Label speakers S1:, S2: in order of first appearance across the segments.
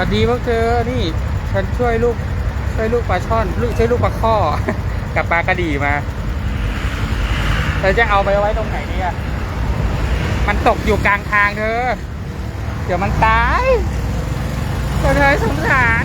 S1: วัสดีพ่กเจอนี่ฉันช่วยลูกช่วยลูกปลาช่อนลูกช่วยลูกปลาข้อกับปลากระดี่มาเธอจะเอาไปไว้ตรงไหนเนี่ย มันตกอยู่กลางทางเธอ เดี๋ยวมันตายเธอสงสาร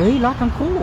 S1: เฮ้ยรอดทั้งคู่